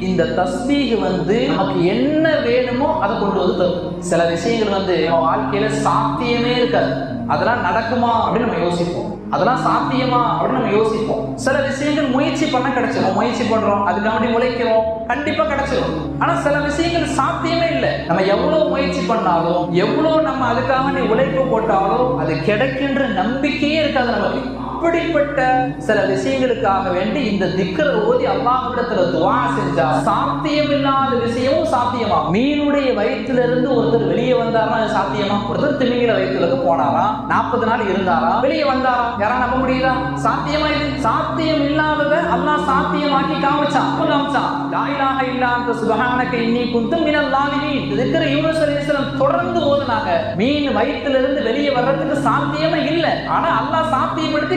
இந்த தஸ்பீஹ் வந்து நமக்கு என்ன வேணுமோ அதை கொண்டு வந்து தரும். சில விஷயங்கள் வந்து வாழ்க்கையில சாத்தியமே இருக்காது. அதெல்லாம் நடக்குமா அப்படின்னு நம்ம யோசிப்போம். அதெல்லாம் சாத்தியமா அப்படின்னு நம்ம யோசிப்போம். சில விஷயங்கள் முயற்சி பண்ண கிடைச்சிடும் முயற்சி பண்றோம் அதுக்காண்டி உழைக்கிறோம் கண்டிப்பா கிடைச்சிடும் ஆனா சில விஷயங்கள் சாத்தியமே இல்லை. நம்ம எவ்வளவு முயற்சி பண்ணாலும் எவ்வளவு நம்ம அதுக்காக உழைப்பு போட்டாலும் அது கிடைக்கின்ற நம்பிக்கையே இருக்காது நமக்கு. அப்படிப்பட்ட சில விஷயங்களுக்காக வேண்டி இந்த திக்கரை ஓதி அல்லாஹ்விடத்துல துவா செஞ்சா சாத்தியம் இல்லாத விஷயமும் சாத்தியமா மீனுடைய வயிற்றுல இருந்து ஒருத்தர் வெளியே வந்தாரா சாத்தியமா? ஒருத்தர் திமிங்கிற வயிற்றுல இருந்து போனாரா? நாற்பது நாள் இருந்தாரா? வெளியே வந்தாரா? யாரா நம்ப முடியுதா சாத்தியமா இது? சாத்தியம் இல்லாததை அல்லாஹ் சாத்தியமாக்கி காமிச்சான் காமிச்சான். இல்லா அந்த சுபஹானக இன்னி குந்தும் மினல் லாலிமீன் இருக்கிற யூனுஸ் அலைஹிஸ்ஸலாம் தொடர்ந்து ஓதுனாங்க. மீன் வயிற்றுல வெளியே வர்றதுக்கு சாத்தியமே இல்லை. ஆனா அல்லாஹ் சாத்தியப்படுத்தி